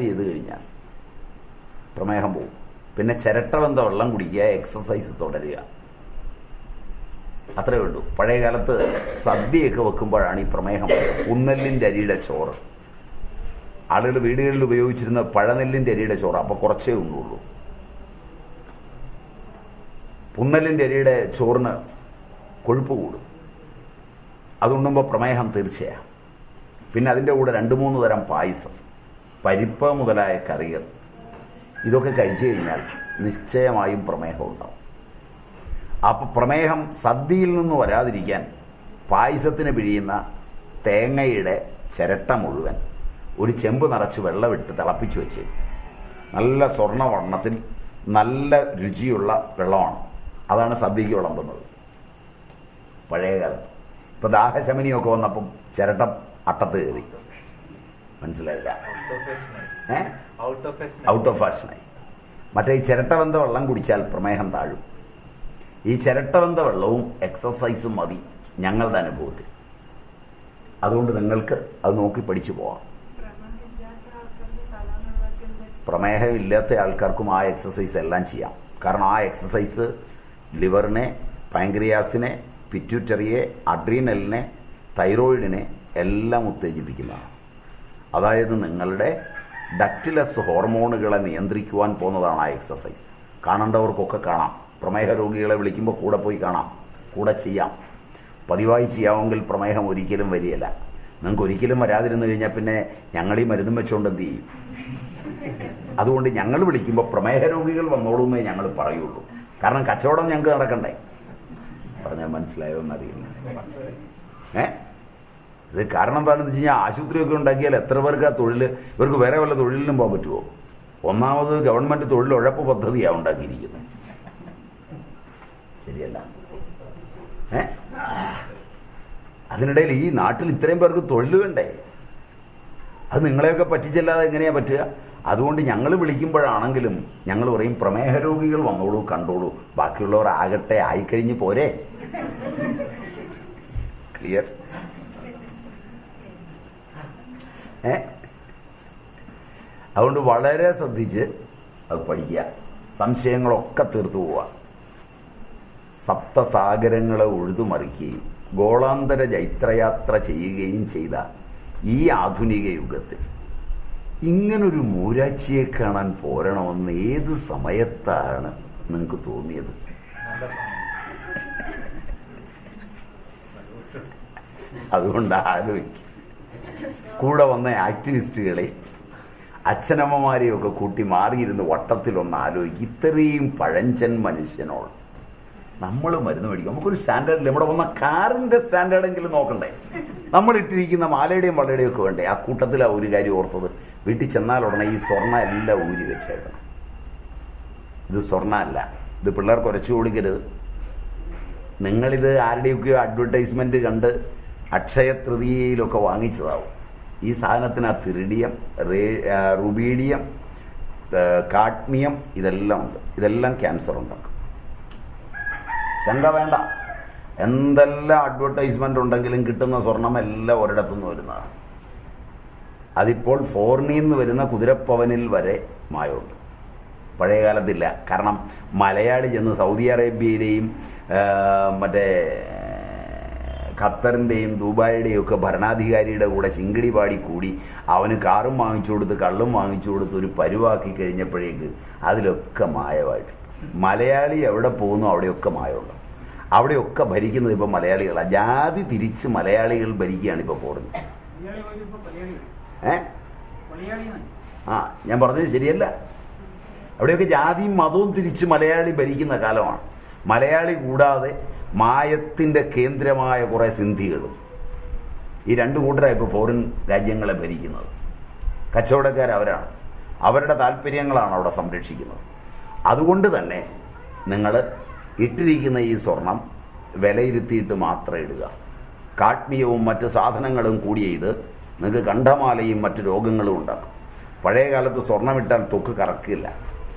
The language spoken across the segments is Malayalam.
സ്ഥിരമായിട്ട് ചെയ്ത് കഴിഞ്ഞാൽ പ്രമേഹം പോവും. പിന്നെ ചിരട്ടവന്ത വെള്ളം കുടിക്കുക എക്സസൈസ് തുടരുക. അത്രേ ഉള്ളൂ. പഴയ കാലത്ത് സദ്യയൊക്കെ വെക്കുമ്പോഴാണ് ഈ പ്രമേഹം ഉന്നല്ലിന്റെ അരിയുടെ ചോറ്. ആളുകൾ വീടുകളിൽ ഉപയോഗിച്ചിരുന്ന പഴനെല്ലിന്റെ അരിയുടെ ചോറ് അപ്പോൾ കുറച്ചേ ഉണ്ടുള്ളൂ പുന്നലിന്റെ അരിയുടെ ചോറിന് കൊഴുപ്പ് കൂടും. അതുണ്ടുമ്പോൾ പ്രമേഹം തീർച്ചയാണ് പിന്നെ അതിന്റെ കൂടെ രണ്ട് മൂന്ന് തരം പായസം. പരിപ്പ് മുതലായ കറികൾ. ഇതൊക്കെ കഴിച്ചു കഴിഞ്ഞാൽ നിശ്ചയമായും പ്രമേഹം ഉണ്ടാവും. അപ്പോൾ പ്രമേഹം സദ്യയിൽ നിന്ന് വരാതിരിക്കാൻ പായസത്തിന് പിഴിയുന്ന തേങ്ങയുടെ ചിരട്ട മുഴുവൻ ഒരു ചെമ്പ് നിറച്ച് വെള്ളമിട്ട് തിളപ്പിച്ച് വെച്ച് നല്ല സ്വർണവർണത്തിൽ നല്ല രുചിയുള്ള വെള്ളമാണ്. അതാണ് സദ്യക്ക് വിളമ്പുന്നത്. പഴയകാലം ഇപ്പം ദാഹശമനിയൊക്കെ വന്നപ്പം ചിരട്ടം അട്ടത്ത് കയറി. മനസ്സിലായില്ല. ഔട്ട് ഓഫ് ഫാഷനായി മറ്റേ ഈ ചിരട്ടവന്ത വെള്ളം കുടിച്ചാൽ പ്രമേഹം താഴും. ഈ ചിരട്ടവന്ത വെള്ളവും എക്സസൈസും മതി ഞങ്ങളുടെ അനുഭവത്തിൽ. അതുകൊണ്ട് നിങ്ങൾക്ക് അത് നോക്കി പഠിച്ചു പോവാം. പ്രമേഹമില്ലാത്ത ആൾക്കാർക്കും ആ എക്സസൈസ് എല്ലാം ചെയ്യാം. കാരണം ആ എക്സസൈസ് ലിവറിനെ പാങ്ക്രിയാസിനെ പിറ്റ്യൂറ്ററിയെ അഡ്രീനലിനെ തൈറോയിഡിനെ എല്ലാം ഉത്തേജിപ്പിക്കുന്നതാണ്. അതായത് നിങ്ങളുടെ ഡക്റ്റിലസ് ഹോർമോണുകളെ നിയന്ത്രിക്കുവാൻ പോകുന്നതാണ് ആ എക്സസൈസ്. കാണേണ്ടവർക്കൊക്കെ കാണാം. പ്രമേഹ രോഗികളെ വിളിക്കുമ്പോൾ കൂടെ പോയി കാണാം. കൂടെ ചെയ്യാം. പതിവായി ചെയ്യാമെങ്കിൽ പ്രമേഹം ഒരിക്കലും വരികയില്ല. നിങ്ങൾക്ക് ഒരിക്കലും വരാതിരുന്നു കഴിഞ്ഞാൽ പിന്നെ ഞങ്ങൾ ഈ മരുന്നും വെച്ചുകൊണ്ട് എന്ത് ചെയ്യും? അതുകൊണ്ട് ഞങ്ങൾ വിളിക്കുമ്പോൾ പ്രമേഹ രോഗികൾ വന്നോളൂന്നേ ഞങ്ങൾ പറയുള്ളൂ. കാരണം കച്ചവടം ഞങ്ങൾക്ക് നടക്കണ്ടേ? പറഞ്ഞാൽ മനസ്സിലായോ എന്നറിയില്ല. ഏ? ഇത് കാരണം എന്താണെന്ന് വെച്ച് കഴിഞ്ഞാൽ ആശുപത്രിയൊക്കെ ഉണ്ടാക്കിയാൽ എത്ര പേർക്ക് ആ തൊഴിൽ ഇവർക്ക് വേറെ വല്ല തൊഴിലിനും പോകാൻ പറ്റുമോ? ഒന്നാമത് ഗവൺമെന്റ് തൊഴിൽ ഉഴപ്പ് പദ്ധതിയാണ് ഉണ്ടാക്കിയിരിക്കുന്നത്. ശരിയല്ല. ഏ? അതിനിടയിൽ ഈ നാട്ടിൽ ഇത്രയും പേർക്ക് തൊഴിൽ വേണ്ടേ? അത് നിങ്ങളെയൊക്കെ പറ്റിച്ചല്ലാതെ എങ്ങനെയാ പറ്റുക? അതുകൊണ്ട് ഞങ്ങൾ വിളിക്കുമ്പോഴാണെങ്കിലും ഞങ്ങൾ പറയും പ്രമേഹ രോഗികൾ വന്നോളൂ കണ്ടോളൂ. ബാക്കിയുള്ളവർ ആകട്ടെ ആയിക്കഴിഞ്ഞ് പോരെ. ക്ലിയർ ഏ അതുകൊണ്ട് വളരെ ശ്രദ്ധിച്ച് അത് പഠിക്കുക. സംശയങ്ങളൊക്കെ തീർത്തു പോവുക. സപ്തസാഗരങ്ങളെ ഉഴുതുമറിക്കുകയും ഗോളാന്തര ജൈത്രയാത്ര ചെയ്യുകയും ചെയ്ത ഈ ആധുനിക യുഗത്തിൽ ഇങ്ങനൊരു മൂരാച്ചിയെ കാണാൻ പോരണമെന്ന് ഏത് സമയത്താണ് നിങ്ങൾക്ക് തോന്നിയത്? അതുകൊണ്ട് ആലോചിക്കും. കൂടെ വന്ന ആക്ടിവിസ്റ്റുകളെ അച്ഛനമ്മമാരെയൊക്കെ കൂട്ടി മാറിയിരുന്ന് വട്ടത്തിലൊന്ന് ആലോചിക്കും. ഇത്രയും പഴഞ്ചൻ മനുഷ്യനോട് നമ്മൾ മരുന്ന് മേടിക്കും. നമുക്കൊരു സ്റ്റാൻഡേർഡിൽ നമ്മുടെ വന്ന കാറിന്റെ സ്റ്റാൻഡേർഡെങ്കിലും നോക്കണ്ടേ? നമ്മൾ ഇട്ടിരിക്കുന്ന മാലയുടെയും വളയുടെയും ഒക്കെ വേണ്ടേ? ആ കൂട്ടത്തിലാണ് ഒരു കാര്യം ഓർത്തത്. വീട്ടിൽ ചെന്നാൽ ഉടനെ ഈ സ്വർണ എല്ലാം ഊരി വെച്ചേക്കണം. ഇത് സ്വർണ അല്ല. ഇത് പിള്ളേർക്ക് ഉരച്ചു കൊടുക്കരുത്. നിങ്ങളിത് ആരുടെയൊക്കെയോ അഡ്വർടൈസ്മെന്റ് കണ്ട് അക്ഷയ തൃതീയയിലൊക്കെ വാങ്ങിച്ചതാവും. ഈ സാധനത്തിന് ആ റേ റുബീഡിയം കാഡ്മിയം ഇതെല്ലാം ഉണ്ട്. ഇതെല്ലാം ക്യാൻസർ ഉണ്ടാക്കും. ശങ്ക വേണ്ട. എന്തെല്ലാം അഡ്വർടൈസ്മെന്റ് ഉണ്ടെങ്കിലും കിട്ടുന്ന സ്വർണം എല്ലാം ഒരിടത്തു നിന്ന് വരുന്നതാണ്. അതിപ്പോൾ ഫോറിനിൽ നിന്ന് വരുന്ന കുതിരപ്പവനിൽ വരെ മായമുണ്ട്. പഴയ കാലത്തില്ല കാരണം മലയാളി ചെന്ന് സൗദി അറേബ്യയിലെയും മറ്റേ ഖത്തറിന്റെയും ദുബായിയുടെയും ഒക്കെ ഭരണാധികാരിയുടെ കൂടെ ശിങ്കിടി പാടി കൂടി അവന് കാറും വാങ്ങിച്ചു കൊടുത്ത് കള്ളും വാങ്ങിച്ചു കൊടുത്ത് ഒരു പരുവാക്കി കഴിഞ്ഞപ്പോഴേക്ക് അതിലൊക്കെ മായമായിട്ട്. മലയാളി എവിടെ പോകുന്നു അവിടെയൊക്കെ മായമുണ്ട്. അവിടെയൊക്കെ ഭരിക്കുന്നത് ഇപ്പോൾ മലയാളികളാണ് ജാതി തിരിച്ച് മലയാളികൾ ഭരിക്കുകയാണ് ഇപ്പോൾ പോകുന്നത്. ഏ ആ ഞാൻ പറഞ്ഞത് ശരിയല്ല. അവിടെയൊക്കെ ജാതിയും മതവും തിരിച്ച് മലയാളി ഭരിക്കുന്ന കാലമാണ്. മലയാളി കൂടാതെ മായത്തിന്റെ കേന്ദ്രമായ കുറേ സിന്ധികളും. ഈ രണ്ട് കൂട്ടരാണ് ഇപ്പോൾ ഫോറിൻ രാജ്യങ്ങളെ ഭരിക്കുന്നത്. കച്ചവടക്കാർ അവരാണ്. അവരുടെ താല്പര്യങ്ങളാണ് അവിടെ സംരക്ഷിക്കുന്നത്. അതുകൊണ്ട് തന്നെ നിങ്ങൾ ഇട്ടിരിക്കുന്ന ഈ സ്വർണം വിലയിരുത്തിയിട്ട് മാത്രം ഇടുക. കാഡ്മിയവും മറ്റ് സാധനങ്ങളും കൂടി ഇത് നിങ്ങൾക്ക് കണ്ഠമാലയും മറ്റ് രോഗങ്ങളും ഉണ്ടാക്കും. പഴയ കാലത്ത് സ്വർണമിട്ടാൽ തൊക്ക് കറക്കില്ല.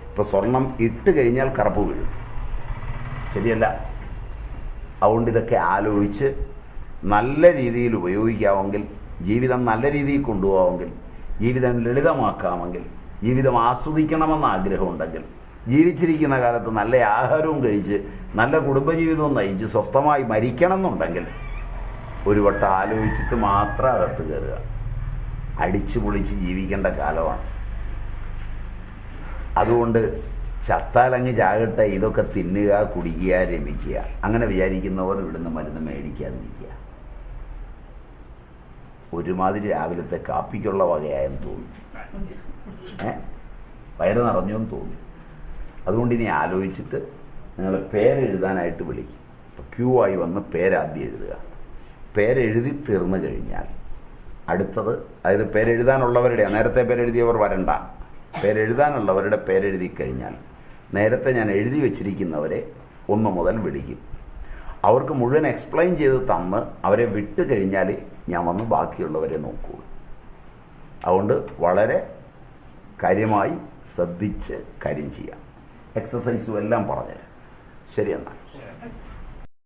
ഇപ്പോൾ സ്വർണം ഇട്ട് കഴിഞ്ഞാൽ കറുപ്പ് വീഴും. ശരിയല്ല. അതുകൊണ്ട് ഇതൊക്കെ ആലോചിച്ച് നല്ല രീതിയിൽ ഉപയോഗിക്കാമെങ്കിൽ ജീവിതം നല്ല രീതിയിൽ കൊണ്ടുപോകാമെങ്കിൽ ജീവിതം ലളിതമാക്കാമെങ്കിൽ ജീവിതം ആസ്വദിക്കണമെന്ന് ആഗ്രഹമുണ്ടെങ്കിൽ ജീവിച്ചിരിക്കുന്ന കാലത്ത് നല്ല ആഹാരവും കഴിച്ച് നല്ല കുടുംബജീവിതവും നയിച്ച് സ്വസ്ഥമായി മരിക്കണം എന്നുണ്ടെങ്കിൽ ഒരു വട്ടം ആലോചിച്ചിട്ട് മാത്രം അകത്ത് കയറുക. അടിച്ചു പൊളിച്ച് ജീവിക്കേണ്ട കാലമാണ്. അതുകൊണ്ട് ചത്താലങ്ങ് ചാകട്ടെ ഇതൊക്കെ തിന്നുക കുടിക്കുക രമിക്കുക. അങ്ങനെ വിചാരിക്കുന്നവർ ഇവിടുന്ന് മരുന്ന് മേടിക്കാതിരിക്കുക. ഒരുമാതിരി രാവിലത്തെ കാപ്പിക്കുള്ള വകയായെന്ന് തോന്നി. ഏ? വയറ് നിറഞ്ഞു എന്ന് തോന്നി. അതുകൊണ്ട് ഇനി ആലോചിച്ചിട്ട് നിങ്ങൾ പേരെഴുതാനായിട്ട് വിളിക്കും. ക്യൂ ആയി വന്ന് പേരാദ്യം എഴുതുക. പേരെഴുതി തീർന്നു കഴിഞ്ഞാൽ അടുത്തത് അതായത് പേരെഴുതാനുള്ളവരുടെ നേരത്തെ പേരെഴുതിയവർ വരണ്ട. പേരെഴുതാനുള്ളവരുടെ പേരെഴുതി കഴിഞ്ഞാൽ നേരത്തെ ഞാൻ എഴുതി വെച്ചിരിക്കുന്നവരെ ഒന്ന് മുതൽ വിളിക്കും. അവർക്ക് മുഴുവൻ എക്സ്പ്ലെയിൻ ചെയ്ത് തന്ന് അവരെ വിട്ടു കഴിഞ്ഞാൽ ഞാൻ വന്ന് ബാക്കിയുള്ളവരെ നോക്കൂ. അതുകൊണ്ട് വളരെ കാര്യമായി ശ്രദ്ധിച്ച് കാര്യം ചെയ്യാം. എക്സസൈസും എല്ലാം പറഞ്ഞുതരാം. ശരി എന്നാൽ.